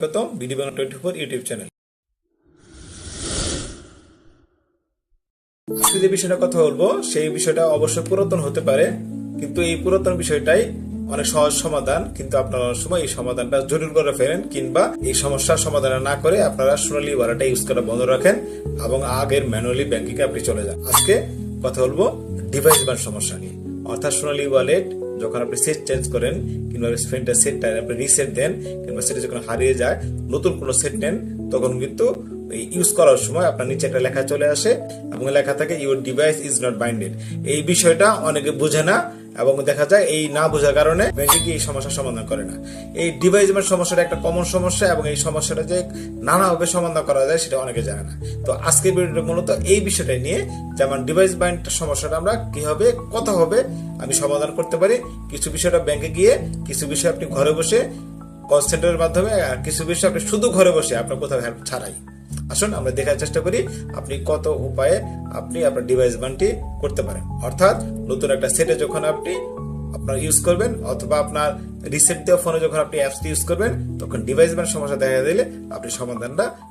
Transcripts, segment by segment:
স্বাগতম BD Bangla twenty four YouTube channel যে বিষয়টা কথা বলব, সেই বিষয়টা অবশ্য পুরাতন হতে পারে, কিন্তু এই পুরাতন বিষয়টাই অনেক সহজ সমাধান, কিন্তু আপনারা সময় এই সমাধানটা জটিল করে ফেলেন, কিংবা এই সমস্যার সমাধান না করে আপনারা সোনালী ওয়ালেটটা ইউজ করা বন্ধ রাখেন এবং আগের ম্যানুয়ালি ব্যাংকিং আপনি চলে যান। আজকে কথা বলব ডিভাইস বান সমস্যা নিয়ে। অর্থাৎ সোনালী ওয়ালেট যখন আপনি সেট চেঞ্জ করেন, কিংবা স্পেনটা সেটটা আপনি রিসেট দেন, কিংবা সেটা যখন হারিয়ে যায়, নতুন কোনো সেট নেন, তখন কিন্তু ইউজ করার সময় আপনার নিচে একটা লেখা চলে আসে এবং লেখা থাকে your device is not binded এই বিষয়টা অনেকে বোঝে না এবং দেখা যায় এই না বোঝার কারণে এই সমস্যার সমাধান করে না। এই ডিভাইস সমস্যাটা একটা কমন সমস্যা এবং এই সমস্যাটা যে নানাভাবে সমাধান করা যায়, সেটা অনেকে জানে না। তো আজকের ভিডিওটা মূলত এই বিষয়টা নিয়ে যেমন ডিভাইস বাইন্ড সমস্যাটা আমরা কীভাবে, কত হবে আমি সমাধান করতে পারি। কিছু বিষয়টা ব্যাংকে গিয়ে, কিছু বিষয় আপনি ঘরে বসে কল সেন্টারের মাধ্যমে, আর কিছু বিষয় আপনি শুধু ঘরে বসে আপনার কোথাও হেল্প ছাড়াই। আসুন, আমরা দেখার চেষ্টা করি আপনি কত উপায়ে আপনি আপনার ডিভাইস বানটি করতে পারেন। অর্থাৎ নতুন একটা সেটে যখন আপনি আপনার ইউজ করবেন, অথবা আপনার রিসেট দেওয়া ফোনে যখন আপনি অ্যাপস ইউজ করবেন, তখন ডিভাইস বান সমস্যা দেখা দিলে আপনি সমাধানটা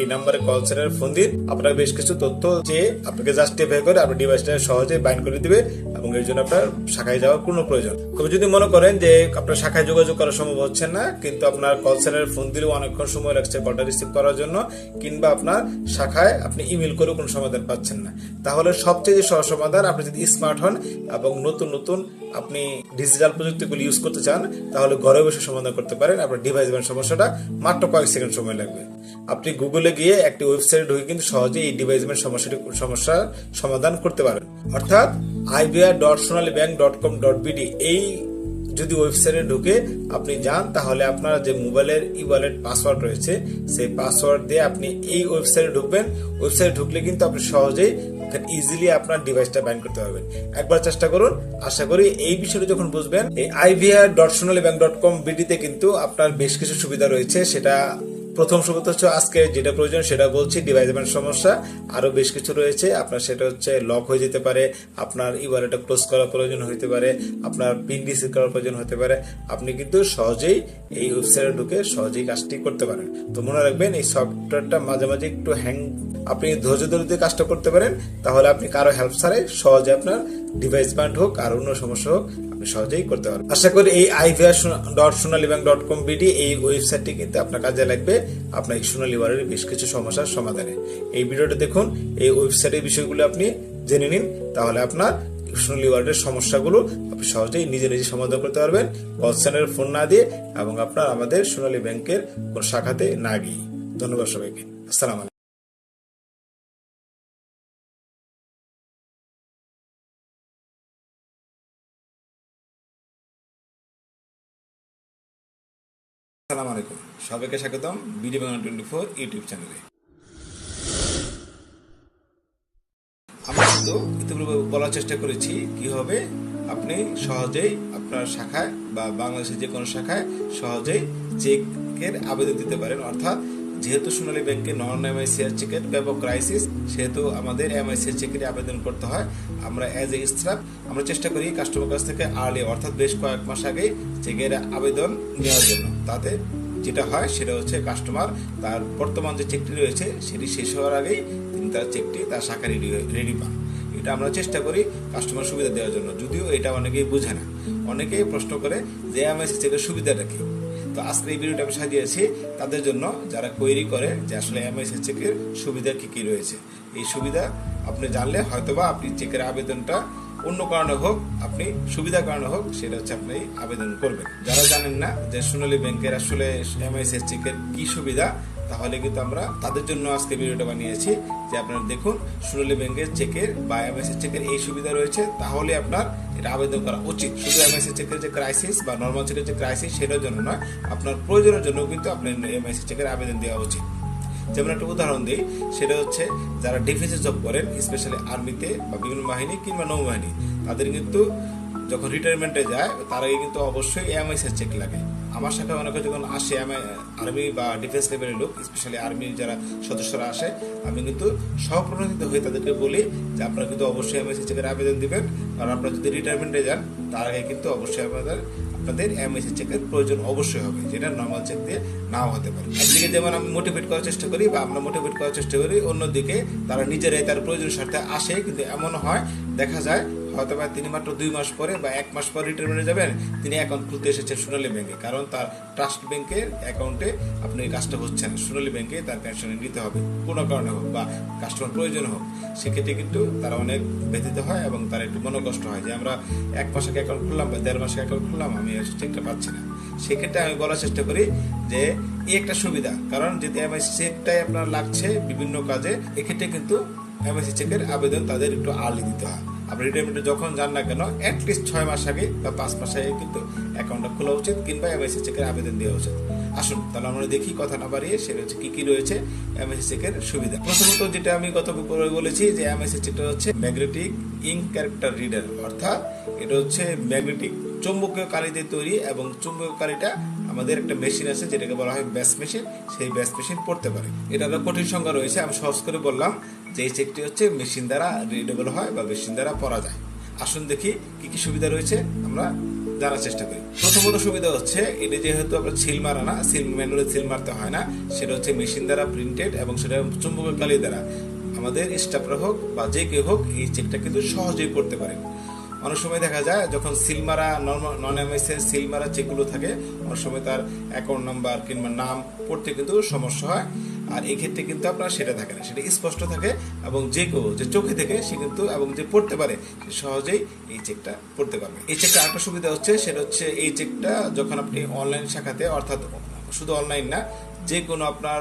এই নাম্বারে কল সেন্টারে ফোন দিন আপনার বেশ কিছু তথ্য যে আপনাকে জাস্ট জাস্টিফাই করে আপনার ডিভাইসটা সহজে বাইন্ড করে দিবে এবং এর জন্য আপনার শাখায় যাওয়ার কোনো প্রয়োজন। তবে যদি মনে করেন যে আপনার শাখায় যোগাযোগ করা সম্ভব হচ্ছে না, কিন্তু আপনার কল সেন্টারে ফোন দিলেও অনেকক্ষণ সময় লাগছে কলটা রিসিভ করার জন্য, কিংবা আপনার শাখায় আপনি ইমেল করেও কোনো সমাধান পাচ্ছেন না। তাহলে সবচেয়ে সহজ সমাধান, আপনি যদি স্মার্ট হন এবং নতুন নতুন আপনি ডিজিটাল প্রযুক্তিগুলি ইউজ করতে চান, তাহলে ঘরে বসে সমাধান করতে পারেন। আপনার ডিভাইস ব্যান্ড সমস্যাটা মাত্র কয়েক সেকেন্ড সময় লাগবে। আপনি গুগলে গিয়ে একটি ওয়েবসাইট ঢুকে কিন্তু সহজে এই ডিভাইস ব্যান্ড সমস্যাটি, সমস্যার সমাধান করতে পারেন। অর্থাৎ IBR dot Sonali bank dot com dot BD এই যদি ওয়েবসাইটে ঢুকে আপনি যান, তাহলে আপনার যে মোবাইলের ই ওয়ালেট পাসওয়ার্ড রয়েছে, সেই পাসওয়ার্ড দিয়ে আপনি এই ওয়েবসাইটে ঢুকবেন। ওয়েবসাইটে ঢুকলে কিন্তু আপনি সহজেই ইজিলি আপনার ডিভাইসটা ব্যান করতে পারবেন। একবার চেষ্টা করুন। আশা করি এই বিষয়টা যখন বুঝবেন, এই IVR dot Sonali bank dot com বিডিতে কিন্তু আপনার বেশ কিছু সুবিধা রয়েছে। সেটা প্রথম সুবিধা হচ্ছে আজকে যেটা প্রয়োজন সেটা বলছি ডিভাইস ব্যান্ড সমস্যা, আরও বেশ কিছু রয়েছে। আপনার সেটা হচ্ছে লক হয়ে যেতে পারে, আপনার ই ওয়ালেটটা ক্লোজ করার প্রয়োজন হতে পারে, আপনার পিন রিসিভ করার প্রয়োজন হতে পারে। আপনি কিন্তু সহজেই এই ওয়েবসাইটে ঢুকে সহজেই কাজটি করতে পারেন। তো মনে রাখবেন, এই সফটওয়্যারটা মাঝে মাঝে একটু হ্যাং আপনি ধৈর্য ধরে কাজটা করতে পারেন, তাহলে আপনি কারও হেল্প ছাড়াই সহজে আপনার ডিভাইস ব্যান্ড হোক আর অন্য সমস্যা হোক আপনি সহজেই করতে পারবেন। আশা করি এই IVR dot Sonali bank dot com BD এই ওয়েবসাইটটি কিন্তু আপনার কাজে লাগবে। আপনার এই সোনালী ওয়ারের বেশ কিছু সমস্যার সমাধানে। এই ভিডিওটা দেখুন, এই ওয়েবসাইটের বিষয়গুলো আপনি জেনে নিন, তাহলে আপনার সোনালী ওয়ার্ডের সমস্যাগুলো আপনি সহজেই নিজে নিজে সমাধান করতে পারবেন। কল সেন্টারের ফোন না দিয়ে এবং আপনার আমাদের সোনালী ব্যাংকের কোন শাখাতে না গিয়ে ধন্যবাদ সবাইকে। আসসালাম আসসালামু আলাইকুম। সবাইকে স্বাগতম BD Bangla twenty four YouTube চ্যানেলে। আমরা কিন্তু ইতিপূর্বে বলার চেষ্টা করেছি কীভাবে আপনি সহজেই আপনার শাখায় বা বাংলাদেশের যে কোনো শাখায় সহজেই চেকের আবেদন দিতে পারেন। অর্থাৎ যেহেতু সোনালী ব্যাংকে নন এমআইসিআর চেকের ব্যাপক ক্রাইসিস সেহেতু আমাদের এমআইসিআর চেকের আবেদন করতে হয়। আমরা অ্যাজ এ স্টাফ আমরা চেষ্টা করি কাস্টমার কাছ থেকে আর্লি অর্থাৎ বেশ কয়েক মাস আগেই চেকের আবেদন নেওয়ার জন্য। তাতে যেটা হয় সেটা হচ্ছে কাস্টমার তার বর্তমান যে চেকটি রয়েছে সেটি শেষ হওয়ার আগেই তিনি তার চেকটি তার শাখা রেডি রেডি পান। এটা আমরা চেষ্টা করি কাস্টমার সুবিধা দেওয়ার জন্য। যদিও এটা অনেকেই বোঝে না। অনেকেই প্রশ্ন করে যে এমআইসি চেকের সুবিধাটা কি? তো আজকে এই ভিডিওটা আমি সাজিয়েছি তাদের জন্য যারা কোয়েরি করে যে, আসলে এমআইসি চেকের সুবিধা কী কী রয়েছে? এই সুবিধা আপনি জানলে হয়তোবা আপনি চেকের আবেদনটা অন্য কারণে হোক, আপনি সুবিধার কারণে হোক, সেটা হচ্ছে আপনি আবেদন করবেন। যারা জানেন না যে সোনালী ব্যাংকের আসলে এমআইএস চেকের কি সুবিধা, তাহলে কিন্তু আমরা তাদের জন্য আজকে ভিডিওটা বানিয়েছি যে আপনারা দেখুন, সোনালী ব্যাংকের চেকের বা এমএস চেকের এই সুবিধা রয়েছে, তাহলে আপনার এটা আবেদন করা উচিত। শুধু এমএস চেকের যে ক্রাইসিস বা নর্মাল চেকের যে ক্রাইসিস সেটার জন্য নয়, আপনার প্রয়োজনের জন্য কিন্তু আপনার এমএস চেকের আবেদন দেওয়া উচিত। যেমন একটা উদাহরণ দিই, সেটা হচ্ছে যারা ডিফেন্সে জব করেন স্পেশালি আর্মিতে বা বিভিন্ন বাহিনী কিংবা নৌবাহিনী, তাদের কিন্তু যখন রিটায়ারমেন্টে যায়, তার আগে কিন্তু অবশ্যই এমআইএস এর চেক লাগে। আমার সাথে অনেকে যখন আসে আমি আর্মি বা ডিফেন্স লেভেলের লোক স্পেশালি আর্মির যারা সদস্যরা আসে, আমি কিন্তু সহপ্রণোদিত হয়ে তাদেরকে বলি যে আপনারা কিন্তু অবশ্যই এমআইএস চেকের আবেদন দিবেন। আর আপনারা যদি রিটায়ারমেন্টে যান, তার আগে কিন্তু অবশ্যই আপনাদের আপনাদের এমএসি চেকের প্রয়োজন অবশ্যই হবে, যেটা নর্মাল চেক দিয়ে নাও হতে পারে। একদিকে যেমন আমি মোটিভেট করার চেষ্টা করি বা আমরা মোটিভেট করার চেষ্টা করি, অন্যদিকে তারা নিজেরাই তার প্রয়োজন স্বার্থে আসে, কিন্তু এমন হয়, দেখা যায় হয়তো বা তিনি মাত্র দুই মাস পরে বা এক মাস পর রিটায়ারমেন্টে যাবেন, তিনি অ্যাকাউন্ট খুলতে এসেছেন সোনালী ব্যাংকে। কারণ তার ট্রাস্ট ব্যাংকের অ্যাকাউন্টে আপনি কাজটা হচ্ছে না। সোনালী ব্যাংকে তার পেনশন নিতে হবে। কোনো কারণে হোক বা কাস্টমার প্রয়োজন হোক, সেক্ষেত্রে কিন্তু তারা অনেক ব্যথিত হয় এবং তার একটু মনোকষ্ট হয় যে আমরা এক মাসে অ্যাকাউন্ট খুললাম বা দেড় মাসে অ্যাকাউন্ট খুললাম, আমি চেকটা পাচ্ছি না। সেক্ষেত্রে আমি বলার চেষ্টা করি যে এই একটা সুবিধা, কারণ যদি এমআইসি চেকটাই আপনার লাগছে বিভিন্ন কাজে, এক্ষেত্রে কিন্তু এমআইসি চেকের আবেদন তাদের একটু আর্লি দিতে হয়। আপনি রিটায়ারমেন্টে যখন যান না কেন অ্যাটলিস্ট ছয় মাস আগে বা পাঁচ মাস আগে কিন্তু অ্যাকাউন্টটা খোলা উচিত কিংবা এমআইসি চেকের আবেদন দেওয়া উচিত। আসুন, তাহলে আমরা দেখি কথা না বাড়িয়ে সেটা হচ্ছে কি কি রয়েছে এমএসসি চেকের সুবিধা। প্রথমত যেটা আমি গত পরে বলেছি যে এমএসসি চেকটা হচ্ছে ম্যাগনেটিক ইঙ্ক ক্যারেক্টার রিডার অর্থাৎ এটা হচ্ছে ম্যাগনেটিক চৌম্বকীয় কালি দিয়ে তৈরি এবং চুম্বকীয় কালিটা আমাদের একটা মেশিন আছে যেটাকে বলা হয় ব্যাস মেশিন সেই ব্যাস মেশিন পড়তে পারে। এটা একটা কঠিন সংখ্যা রয়েছে, আমি সহজ করে বললাম। যে চেকটি হচ্ছে মেশিন দ্বারা রিডেবল হয় বা মেশিন দ্বারা পড়া যায়। আসুন দেখি কি কি সুবিধা রয়েছে আমরা জানার চেষ্টা করি। প্রথমত সুবিধা হচ্ছে, এটা যেহেতু আপনার সিল মারা না সিল ম্যানুয়ালি সিল মারতে হয় না, সেটা হচ্ছে মেশিন দ্বারা প্রিন্টেড এবং সেটা চুম্বকের কালি দ্বারা আমাদের স্টাফরা হোক বা যে কেউ হোক এই চেকটা কিন্তু সহজেই করতে পারে অনেক সময় দেখা যায়, যখন সিলমারা নন এমএসএ সিলমারা চেকগুলো থাকে, অনেক সময় তার অ্যাকাউন্ট নাম্বার কিংবা নাম পড়তে কিন্তু সমস্যা হয়। আর এই ক্ষেত্রে কিন্তু আপনার সেটা থাকে না। সেটা স্পষ্ট থাকে এবং যে কেউ যে চোখে থেকে সে কিন্তু এবং যে পড়তে পারে, সে সহজেই এই চেকটা পড়তে পারবে। এই চেকটা আরেকটা সুবিধা হচ্ছে, সেটা হচ্ছে এই চেকটা যখন আপনি অনলাইন শাখাতে, অর্থাৎ শুধু অনলাইন না, যে কোনো আপনার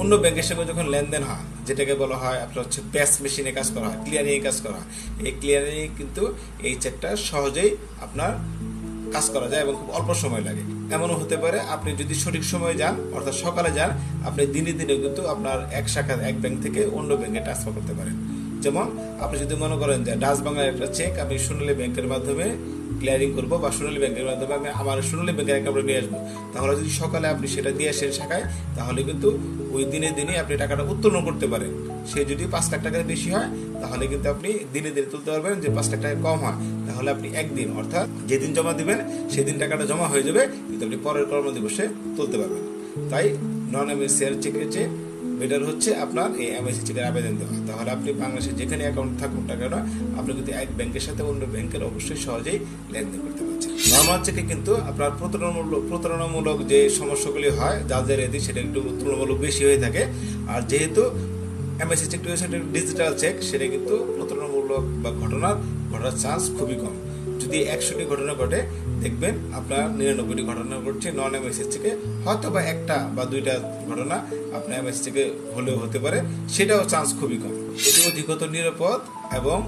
অন্য ব্যাংকের সঙ্গে যখন লেনদেন হয়, যেটাকে বলা হয় আপনার হচ্ছে প্যাস মেশিনে কাজ করা হয় ক্লিয়ারিং কাজ করা হয়, এই ক্লিয়ারিং কিন্তু এই চেকটা সহজেই আপনার কাজ করা যায় এবং খুব অল্প সময় লাগে। এমনও হতে পারে আপনি যদি সঠিক সময়ে যান, অর্থাৎ সকালে যান, আপনি দিনে দিনে কিন্তু আপনার এক শাখা এক ব্যাংক থেকে অন্য ব্যাংকে ট্রান্সফার করতে পারেন। যেমন আপনি যদি মনে করেন যে ডাচ বাংলার একটা চেক আপনি সোনালী ব্যাংকের মাধ্যমে ক্লিয়ারিং করব বা সোনালী ব্যাংকের মাধ্যমে আমি আমার সোনালী ব্যাংকের অ্যাকাউন্টে নিয়ে আসব। তাহলে যদি সকালে আপনি সেটা দিয়ে আসেন শাখায়, তাহলে কিন্তু ওই দিনে দিনে আপনি টাকাটা উত্তোলন করতে পারেন। সে যদি পাঁচ লাখ টাকার বেশি হয়, তাহলে কিন্তু আপনি দিনে দিনে তুলতে পারবেন যে পাঁচ লাখ টাকা কম হয়। তাহলে আপনি একদিন, অর্থাৎ যেদিন জমা দিবেন, সেদিন টাকাটা জমা হয়ে যাবে, কিন্তু আপনি পরের কর্মদিবসে তুলতে পারবেন। তাই নন এমএসিআর চেকের চেয়ে বেটার হচ্ছে আপনার এই এমআইসি চেকের আবেদন দেওয়া। তাহলে আপনি বাংলাদেশে যেখানে অ্যাকাউন্ট থাকুন না কেন, আপনি কিন্তু এক ব্যাংকের সাথে অন্য ব্যাংকের অবশ্যই সহজেই লেনদেন করতে পারছেন। নর্মাল চেকে কিন্তু আপনার প্রতারণামূলক প্রতারণামূলক যে সমস্যাগুলি হয়, যাদের এদি সেটা একটু তুলনামূলক বেশি হয়ে থাকে। আর যেহেতু হচ্ছে একটা ডিজিটাল চেক সেটা কিন্তু প্রতারণামূলক বা ঘটনার, ঘটার চান্স খুবই কম। যদি একশোটি ঘটনা ঘটে, দেখবেন আপনার নিরানব্বইটি ঘটনা ঘটছে নন এমএসএস থেকে হয়তো বা একটা বা দুইটা ঘটনা আপনার এমএস থেকে হলেও হতে পারে, সেটাও চান্স খুবই কম। এটি অধিকতর নিরাপদ এবং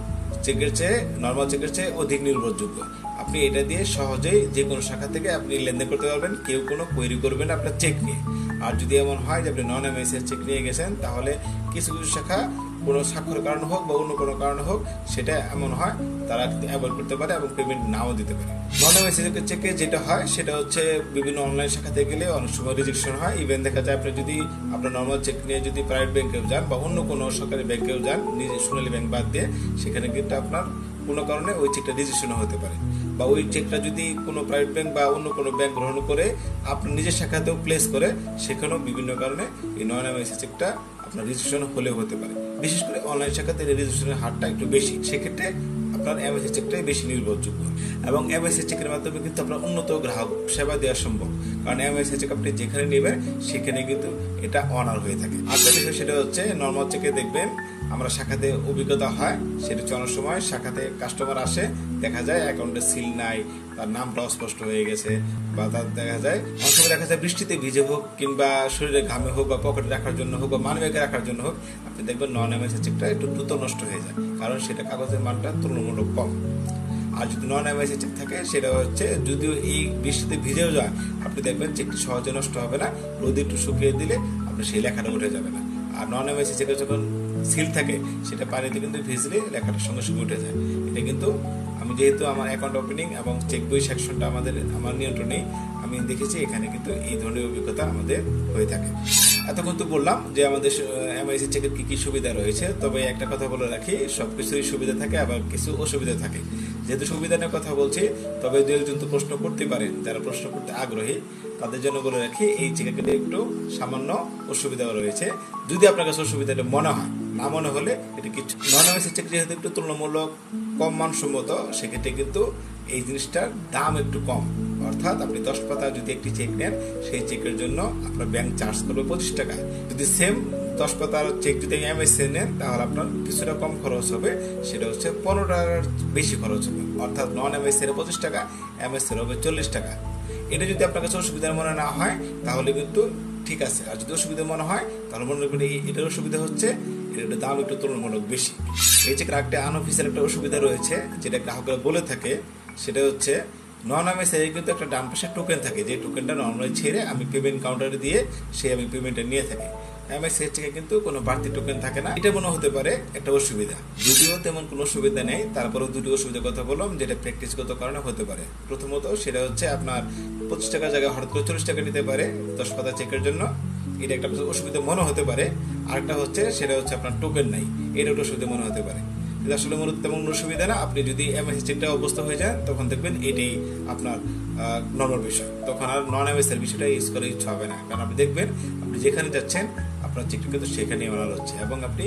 চেকের চেয়ে নর্মাল চেকের চেয়ে অধিক নির্ভরযোগ্য। আপনি এটা দিয়ে সহজেই যে কোনো শাখা থেকে আপনি লেনদেন করতে পারবেন, কেউ কোনো কোয়েরি করবেন আপনার চেক নিয়ে। আর যদি এমন হয় যে আপনি নন এমএসএস চেক নিয়ে গেছেন, তাহলে কিছু কিছু শাখা কোনো স্বাক্ষরের কারণে হোক বা অন্য কোনো কারণে হোক, সেটা এমন হয়, তারা অ্যাভয়েড করতে পারে এবং পেমেন্ট নাও দিতে পারে। নন এমএসএস চেকে যেটা হয়, সেটা হচ্ছে বিভিন্ন অনলাইন শাখাতে গেলে অনেক সময় রিজেকশন হয়। ইভেন দেখা যায় আপনি যদি আপনার নর্মাল চেক নিয়ে যদি প্রাইভেট ব্যাংকেও যান বা অন্য কোনো সরকারি ব্যাংকেও যান, নিজে সোনালী ব্যাংক বাদ দিয়ে, সেখানে কিন্তু আপনার কোনো কারণে ওই চেকটা রেজিস্ট্রেশন হতে পারে। বা ওই চেকটা যদি কোনো প্রাইভেট ব্যাংক বা অন্য কোনো ব্যাংক গ্রহণ করে আপনার নিজের শাখাতেও প্লেস করে, সেখানেও বিভিন্ন কারণে এই নন এমআইসি চেকটা আপনার রেজিস্ট্রেশন হলেও হতে পারে। বিশেষ করে অনলাইন শাখাতে রেজিস্ট্রেশনের হারটা একটু বেশি, সেক্ষেত্রে আপনার এমএসএ চেকটাই বেশি নির্ভরযোগ্য। এবং এমএসএ চেকের মাধ্যমে কিন্তু আপনার উন্নত গ্রাহক সেবা দেওয়া সম্ভব। কারণ এমএসএ চেক আপনি যেখানে নেবেন, সেখানে কিন্তু এটা অনার হয়ে থাকে। আরেকটা বিষয় সেটা হচ্ছে নর্মাল চেকে দেখবেন আমরা শাখাতে অভিজ্ঞতা হয়, সেটা চলার সময় শাখাতে কাস্টমার আসে, দেখা যায় অ্যাকাউন্টে সিল নাই, তার নামটা অস্পষ্ট হয়ে গেছে, বা তার দেখা যায় অনেক সময় দেখা যায় বৃষ্টিতে ভিজে হোক কিংবা শরীরে ঘামে হোক বা পকেটে রাখার জন্য হোক বা মানবেগে রাখার জন্য হোক, আপনি দেখবেন নন এমএসএ চেকটা একটু দ্রুত নষ্ট হয়ে যায়, কারণ সেটা কাগজের মানটা তুলনামূলক কম। আর যদি নন এমআইসি চেক থাকে, সেটা হচ্ছে যদিও এই বৃষ্টিতে ভিজেও যায়, আপনি দেখবেন চেকটি সহজে নষ্ট হবে না, রোদে একটু শুকিয়ে দিলে আপনি সেই লেখাটা উঠে যাবে না। আর নন এমআইসি চেকে যখন সিল থাকে, সেটা পানিতে কিন্তু ভিজলে লেখাটা সঙ্গে সঙ্গে উঠে যায়। এটা কিন্তু আমি যেহেতু আমার অ্যাকাউন্ট ওপেনিং এবং চেক বই সেকশনটা আমাদের, আমার নিয়ন্ত্রণে, আমি দেখেছি এখানে কিন্তু এই ধরনের অভিজ্ঞতা আমাদের হয়ে থাকে। এতক্ষণ তো বললাম যে আমাদের এমআইসি চেকের কি কি সুবিধা রয়েছে, তবে একটা কথা বলে রাখি সবকিছুরই সুবিধা থাকে, আবার কিছু অসুবিধা থাকে। যেহেতু সুবিধা নিয়ে কথা বলছি, তবে দু একজন তো প্রশ্ন করতে পারেন যারা প্রশ্ন করতে আগ্রহী, তাদের জন্য বলে রাখি, এই চেকের একটু সামান্য অসুবিধাও রয়েছে। যদি আপনার কাছে অসুবিধাটা মনে হয় না মনে হলে এটা কিছু নন এমএসি চেক যেহেতু একটু তুলনামূলক কম মানসম্মত, সেক্ষেত্রে কিন্তু এই জিনিসটার দাম একটু কম। অর্থাৎ আপনি দশ পাতা যদি একটি চেক নেন, সেই চেকের জন্য আপনার ব্যাংক চার্জ করবে পঁচিশ টাকা যদি সেম দশ পাতার চেক যদি এমএসএ নেন, তাহলে আপনার কিছুটা কম খরচ হবে, সেটা হচ্ছে পনেরো টাকার বেশি খরচ হবে। অর্থাৎ নন এমএস এর পঁচিশ টাকা এমএস এর হবে চল্লিশ টাকা। এটা যদি আপনার কাছে অসুবিধার মনে না হয়, তাহলে কিন্তু ঠিক আছে। আর যদি অসুবিধা মনে হয়, তাহলে মনে করবেন এটার অসুবিধা হচ্ছে এটার দাম একটু তুলনামূলক বেশি। এই চেকের একটা আনঅফিসিয়াল একটা অসুবিধা রয়েছে, যেটা গ্রাহকরা বলে থাকে, সেটা হচ্ছে নন এমএসআই কিন্তু একটা ডান পাশে টোকেন থাকে। যে টোকেনটা নর্মালি ছেড়ে আমি পেমেন্ট কাউন্টারে দিয়ে সে আমি পেমেন্টটা নিয়ে থাকি। এমএসআই থেকে কিন্তু কোনো বাড়তি টোকেন থাকে না। এটা মনে হতে পারে একটা অসুবিধা। যদিও তেমন কোনো অসুবিধা নেই। তারপরেও দুটি অসুবিধার কথা বললাম, যেটা প্র্যাকটিসগত কারণে হতে পারে। প্রথমত সেটা হচ্ছে আপনার পঁচিশ টাকার জায়গায় হঠাৎ করে চল্লিশ টাকা নিতে পারে দশ পাতা চেকের জন্য। এটা একটা অসুবিধা মনে হতে পারে। আরেকটা হচ্ছে, সেটা হচ্ছে আপনার টোকেন নাই। এটা একটা অসুবিধা মনে হতে পারে। কিন্তু আসলে মূলত তেমন অসুবিধা না। আপনি যদি এমএস চেকটা অবস্থা হয়ে যায়, তখন দেখবেন এটাই আপনার নর্মাল বিষয়। তখন আর নন এমএস এর বিষয়টা ইউজ করার ইচ্ছা হবে না। কারণ আপনি দেখবেন, আপনি যেখানে যাচ্ছেন, আপনার চেকটা কিন্তু সেখানেই মানাল হচ্ছে। এবং আপনি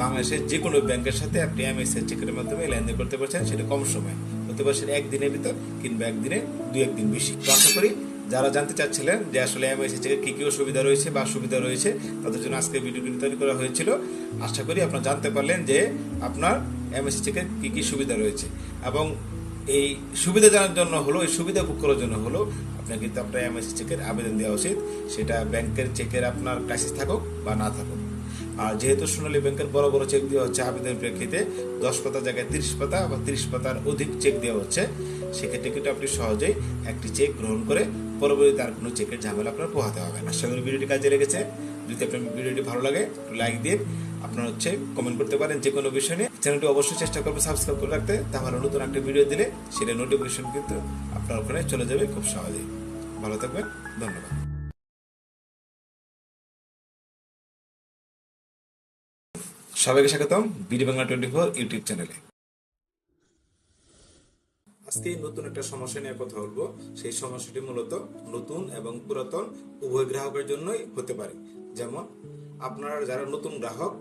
বাংলাদেশের যে কোনো ব্যাংকের সাথে আপনি এমএস এর চেকের মাধ্যমে লেনদেন করতে পারছেন, সেটা কম সময়। হতে পারে একদিনের ভিতর কিংবা একদিনে দু একদিন বেশি। তো আশা করি যারা জানতে চাচ্ছিলেন যে আসলে এমআইসি থেকে কি কি অসুবিধা রয়েছে বা সুবিধা রয়েছে, তাদের জন্য আজকে ভিডিওটি তৈরি করা হয়েছিল। আশা করি আপনারা জানতে পারলেন যে আপনার এমএসসি চেকের কি কি সুবিধা রয়েছে। এবং এই সুবিধা জানার জন্য হলো, এই সুবিধা ভোগ করার জন্য হলো আপনার কিন্তু আপনার এমএসসি চেকের আবেদন দেওয়া উচিত। সেটা ব্যাংকের চেকের আপনার ক্রাইসিস থাকুক বা না থাকুক। আর যেহেতু সোনালী ব্যাংকের বড় বড় চেক দেওয়া হচ্ছে, আবেদনের প্রেক্ষিতে দশ পাতার জায়গায় তিরিশ পাতা বা তিরিশ পাতার অধিক চেক দেওয়া হচ্ছে সেক্ষেত্রে কিন্তু আপনি সহজেই একটি চেক গ্রহণ করে পরবর্তী তার কোনো চেকের ঝামেলা আপনার পোহাতে হবে না। আশা করি ভিডিওটি কাজে লেগেছে। যদি আপনার ভিডিওটি ভালো লাগে লাইক দিন আপনার হচ্ছে কমেন্ট করতে পারেন যে কোনো বিষয় নিয়ে। চ্যানেলটি অবশ্যই চেষ্টা করবেন সাবস্ক্রাইব করে রাখতে। তাহলে নতুন একটা ভিডিও দিলে সেটা নোটিফিকেশন কিন্তু আপনার ওখানে চলে যাবে খুব সহজেই। ভালো থাকবেন, ধন্যবাদ। সবাইকে স্বাগতম, BD Bangla twenty four YouTube চ্যানেলে আজকে নতুন একটা সমস্যা নিয়ে কথা বলব। সেই সমস্যাটি মূলত নতুন এবং পুরাতন উভয় গ্রাহকের জন্যই হতে পারে। যেমন, আপনারা যারা নতুন গ্রাহক,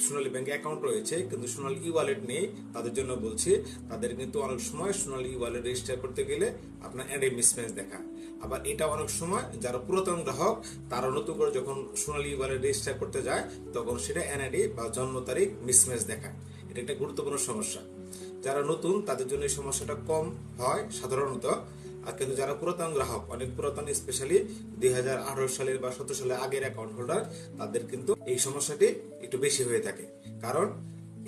সোনালী ব্যাংকে অ্যাকাউন্ট রয়েছে, কিন্তু সোনালী ই ওয়ালেট নেই, তাদের জন্য বলছি, তাদের কিন্তু অনেক সময় সোনালী ই ওয়ালেট রেজিস্টার করতে গেলে আপনার অ্যাডে মিসম্যাচ দেখা। আবার এটা অনেক সময় যারা পুরাতন গ্রাহক, তারা নতুন করে যখন সোনালী ই ওয়ালেট রেজিস্টার করতে যায়, তখন সেটা এনআইডি বা জন্ম তারিখ মিসম্যাচ দেখায়। এটা একটা গুরুত্বপূর্ণ সমস্যা। যারা নতুন, তাদের জন্য এই সমস্যাটা কম হয় সাধারণত। আর কিন্তু যারা পুরাতন গ্রাহক, অনেক পুরাতন স্পেশালি দু হাজার আঠারো সালের বা সতেরো সালের আগের অ্যাকাউন্ট হোল্ডার তাদের কিন্তু এই সমস্যাটি একটু বেশি হয়ে থাকে। কারণ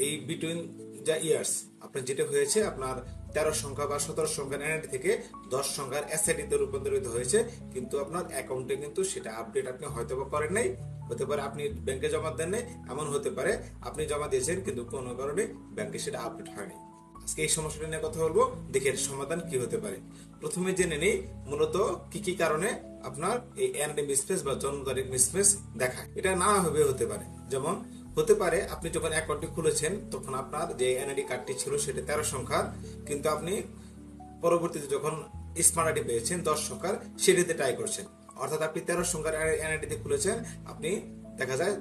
এই বিটুইন যা ইয়ার্স আপনার যেটা হয়েছে, আপনার তেরো সংখ্যা বা সতেরো সংখ্যার এনআইডি থেকে দশ সংখ্যার এসআইডি তে রূপান্তরিত হয়েছে, কিন্তু আপনার অ্যাকাউন্টে কিন্তু সেটা আপডেট আপনি হয়তো বা করেন নাই। হতে পারে আপনি ব্যাংকে জমা দেন নাই, এমন হতে পারে আপনি জমা দিয়েছেন, কিন্তু কোনো কারণে ব্যাংকে সেটা আপডেট হয়নি। আজকে এই সমস্যাটা নিয়ে কথা বলব। দেখে সমাধান কি হতে পারে। প্রথমে জেনে নেই মূলত কি কি কারণে আপনার এই এনডি মিসপ্লেস বা জন্ম তারিখ মিসপ্লেস দেখায় এটা না হবে হতে পারে। যেমন, হতে পারে আপনি যখন অ্যাকাউন্টটি খুলেছেন, তখন আপনার যে এনআইডি কার্ডটি ছিল সেটা তেরো সংখ্যার, কিন্তু আপনি পরবর্তীতে যখন স্মার্ট আইডি পেয়েছেন দশ সংখ্যার, সেটিতে ট্রাই করছেন। অর্থাৎ আপনি তেরো সংখ্যার এনআইডিতে খুলেছেন, আপনি দেখা যায়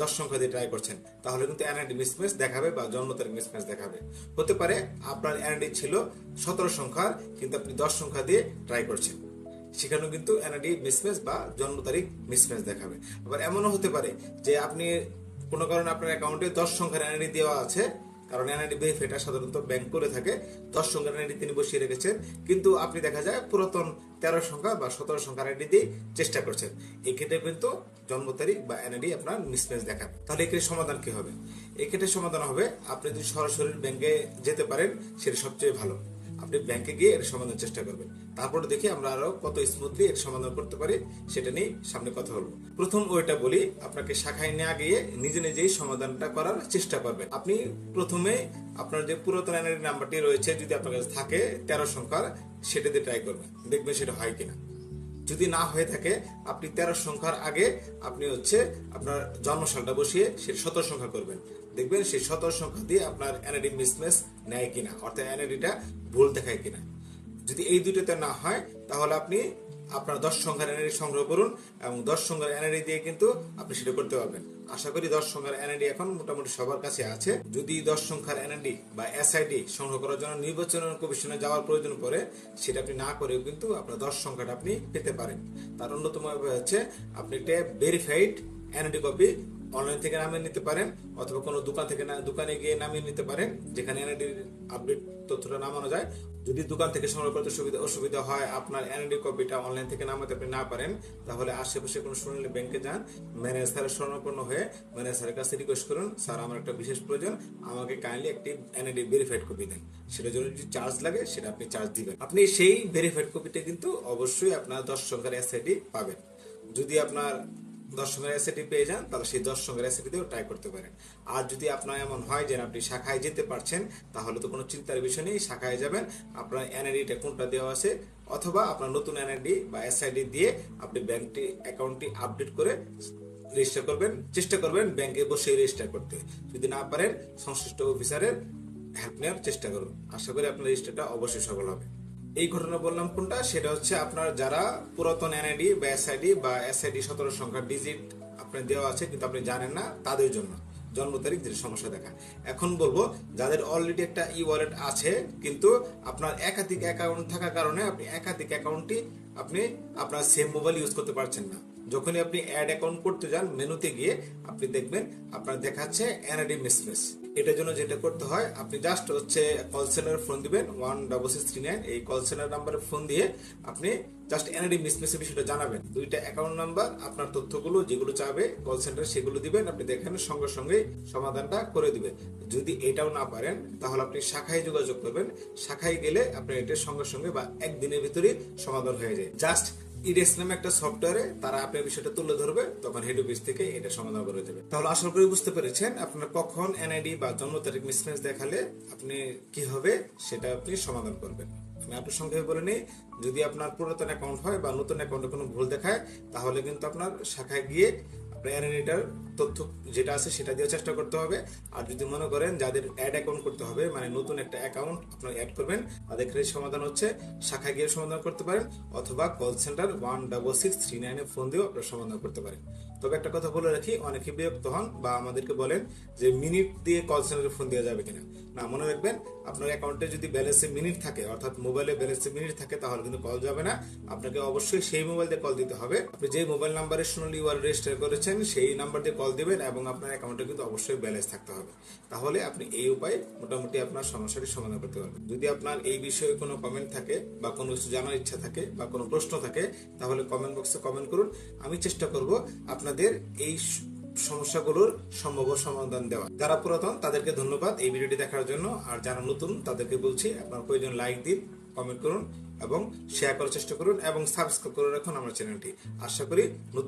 দশ সংখ্যা দিয়ে ট্রাই করছেন, তাহলে কিন্তু এনআইডি মিসম্যাচ দেখাবে বা জন্ম তারিখ মিসম্যাচ দেখাবে। হতে পারে আপনার এনআইডি ছিল সতেরো সংখ্যার, কিন্তু আপনি দশ সংখ্যা দিয়ে ট্রাই করছেন। সেখানেও কিন্তু এনআইডি মিসম্যাচ বা জন্ম তারিখ মিসম্যাচ দেখাবে। আবার এমনও হতে পারে যে আপনি কোনো কারণে আপনার অ্যাকাউন্টে দশ সংখ্যার এনআইডি দেওয়া আছে, কারণ এনআইডি ভেরিফাইটা সাধারণত ব্যাংক করে থাকে, দশ সংখ্যার এনআইডি তিনি বসিয়ে রেখেছেন, কিন্তু আপনি দেখা যায় পুরাতন তেরো সংখ্যা বা সতেরো সংখ্যার আইডি দিয়ে চেষ্টা করছেন। এক্ষেত্রে কিন্তু জন্ম তারিখ বা এনআইডি আপনার মিসম্যাচ দেখাবে। তাহলে এক্ষেত্রে সমাধান কি হবে? এক্ষেত্রে সমাধান হবে, আপনি যদি সরাসরি ব্যাংকে যেতে পারেন, সেটা সবচেয়ে ভালো। আপনি ব্যাংকে গিয়ে এর সমাধানের চেষ্টা করবেন। তারপরে দেখি আমরা আরও কত স্মুথলি এর সমাধান করতে পারি, সেটা নিয়ে সামনে কথা বলব। প্রথম ওইটা বলি, আপনাকে শাখায় না গিয়ে নিজে নিজেই সমাধানটা করার চেষ্টা করবেন। আপনি প্রথমে আপনার যে পুরাতন এনআইডি নাম্বারটি রয়েছে, যদি আপনার কাছে থাকে তেরো সংখ্যার সেটা দিয়ে ট্রাই করবেন। দেখবেন সেটা হয় কিনা। যদি না হয়ে থাকে, আপনি তেরো সংখ্যার আগে আপনি হচ্ছে আপনার জন্মসালটা বসিয়ে সে সতেরো সংখ্যা করবেন। দেখবেন সেই সতেরো সংখ্যা দিয়ে আপনার এনআইডি মিসমেস নেয় কিনা, অর্থাৎ এনআইডিটা ভুল দেখায় কিনা। যদি এই দুটোতে না হয়, তাহলে আপনি আপনার দশ সংখ্যার এনআইডি সংগ্রহ করুন এবং দশ সংখ্যার এনআইডি দিয়ে কিন্তু আপনি সেটা করতে পারবেন। আশা করি দশ সংখ্যার এনআইডি এখন মোটামুটি সবার কাছে আছে। যদি দশ সংখ্যার এনআইডি বা এসআইডি সংগ্রহ করার জন্য নির্বাচন কমিশনে যাওয়ার প্রয়োজন পড়ে, সেটা আপনি না করেও কিন্তু আপনার দশ সংখ্যাটা আপনি পেতে পারেন। তার অন্যতম উপায় হচ্ছে, আপনি একটা ভেরিফাইড এনআইডি কপি অনলাইন থেকে নামিয়ে নিতে পারেন অথবা কোনো দোকান থেকে দোকানে গিয়ে নামিয়ে নিতে পারেন, যেখানে এনআইডি আপডেট তথ্যটা নামানো যায়। যদি দোকান থেকে সংগ্রহ করতে সুবিধা অসুবিধা হয়, আপনার এনআইডি কপিটা অনলাইন থেকে নামাতে আপনি না পারেন, তাহলে আশেপাশে কোনো সোনালী ব্যাংকে যান, ম্যানেজারের স্বর্ণপন্ন হয়ে ম্যানেজারের কাছে রিকোয়েস্ট করুন, স্যার, আমার একটা বিশেষ প্রয়োজন, আমাকে কাইন্ডলি একটি এনআইডি ভেরিফাইড কপি দেন। সেটা জন্য যদি চার্জ লাগে, সেটা আপনি চার্জ দিবেন। আপনি সেই ভেরিফাইড কপিটা কিন্তু অবশ্যই আপনার দশ সংখ্যার এসআইডি পাবেন। যদি আপনার সংখ্যার এসএটি পেয়ে যান, তাহলে সেই সংখ্যার এসএটি দিয়েও ট্রাই করতে পারেন। আর যদি আপনার এমন হয় যে আপনি শাখায় যেতে পারছেন, তাহলে তো কোনো চিন্তার বিষয় নেই, শাখায় যাবেন, আপনার এনআইডিটা কোনটা দেওয়া আছে, অথবা আপনার নতুন এনআইডি বা এসআইডি দিয়ে আপনি ব্যাংকটি অ্যাকাউন্টটি আপডেট করে রেজিস্টার করবেন, চেষ্টা করবেন ব্যাংকে বসে রেজিস্টার করতে। যদি না পারেন, সংশ্লিষ্ট অফিসারের হেল্প নেওয়ার চেষ্টা করুন। আশা করি আপনার রেজিস্টারটা অবশ্যই সফল হবে। এই ঘটনা বললাম কোনটা? সেটা হচ্ছে আপনার যারা পুরাতন এনআইডি বা এসআইডি বা এসআইডি সতেরো সংখ্যার ডিজিট আপনার দেওয়া আছে, কিন্তু আপনি জানেন না, তাদের জন্য। জন্ম তারিখ যেটা সমস্যা দেখা। এখন বলব, যাদের অলরেডি একটা ই ওয়ালেট আছে, কিন্তু আপনার একাধিক অ্যাকাউন্ট থাকার কারণে আপনি একাধিক অ্যাকাউন্টটি আপনি আপনার সেম মোবাইল ইউজ করতে পারছেন না। যখনই আপনি অ্যাড অ্যাকাউন্ট করতে যান মেনুতে গিয়ে আপনি দেখবেন, আপনার দেখাচ্ছে এনআইডি মিসমেস এটার জন্য যেটা করতে হয়, আপনি জাস্ট হচ্ছে কল সেন্টারে ফোন দিবেন one double six three nine এই কল সেন্টার নাম্বারে ফোন দিয়ে আপনি জাস্ট এনআইডি মিসমেসের বিষয়টা জানাবেন। দুইটা অ্যাকাউন্ট নাম্বার আপনার তথ্যগুলো, যেগুলো চাবে কল সেন্টার সেগুলো দিবেন, আপনি দেখেন সঙ্গে সঙ্গে সমাধানটা করে দিবেন। যদি এটাও না পারেন, তাহলে আপনি শাখায় যোগাযোগ করবেন। শাখায় গেলে আপনি এটা সঙ্গে সঙ্গে বা একদিনের ভিতরে সমাধান হয়ে যায়। জাস্ট ইডেস নামে একটা সফটওয়্যারে তারা আপনার বিষয়টা তুলে ধরবে, তখন হেড অফিস থেকে এটা সমাধান করে দেবে। তাহলে আশা করি বুঝতে পেরেছেন, আপনার কখন এনআইডি বা জন্ম তারিখ মিসম্যাচ দেখালে আপনি কি হবে সেটা আপনি সমাধান করবেন। আমি আপনার সঙ্গে বলে নিই, যদি আপনার পুরাতন অ্যাকাউন্ট হয় বা নতুন অ্যাকাউন্টে কোনো ভুল দেখায়, তাহলে কিন্তু আপনার শাখায় গিয়ে এনআইডিটার তথ্য যেটা আছে সেটা দিয়ে চেষ্টা করতে হবে। আর যদি মনে করেন যাদের অ্যাড অ্যাকাউন্ট করতে হবে মানে নতুন একটা অ্যাকাউন্ট আপনার অ্যাড করবেন, তাদের ক্ষেত্রে সমাধান হচ্ছে শাখা গিয়ে সমাধান করতে পারেন, অথবা call centre one double six three নাইনে ফোন দিয়েও আপনার সমাধান করতে পারেন। তবে একটা কথা বলে রাখি, অনেকে বিরক্ত হন বা আমাদেরকে বলেন যে মিনিট দিয়ে কল সেন্টারে ফোন দেওয়া যাবে কিনা। না, মনে রাখবেন আপনার অ্যাকাউন্টে যদি ব্যালেন্সে মিনিট থাকে, অর্থাৎ মোবাইলে ব্যালেন্সে মিনিট থাকে, তাহলে কিন্তু কল যাবে না। আপনাকে অবশ্যই সেই মোবাইল দিয়ে কল দিতে হবে। আপনি যে মোবাইল নাম্বারে সোনালী ওয়ার রেজিস্টার করেছেন, সেই নাম্বার দিয়ে কল দিবেন এবং আপনার অ্যাকাউন্টে কিন্তু অবশ্যই ব্যালেন্স থাকতে হবে। তাহলে আপনি এই উপায়ে মোটামুটি আপনার সমস্যাটি সমাধান করতে পারবেন। যদি আপনার এই বিষয়ে কোনো কমেন্ট থাকে বা কোনো কিছু জানার ইচ্ছা থাকে বা কোনো প্রশ্ন থাকে, তাহলে কমেন্ট বক্সে কমেন্ট করুন। আমি চেষ্টা করব আপনাদের এই সমস্যাগুলোর সম্ভব সমাধান দেওয়া। যারা পুরাতন, তাদেরকে ধন্যবাদ এই ভিডিওটি দেখার জন্য। আর যারা নতুন, তাদেরকে বলছি আপনার প্রয়োজন লাইক দিন, কমেন্ট করুন এবং শেয়ার করার চেষ্টা করুন এবং সাবস্ক্রাইব করে রাখুন আমার চ্যানেলটি। আশা করি নতুন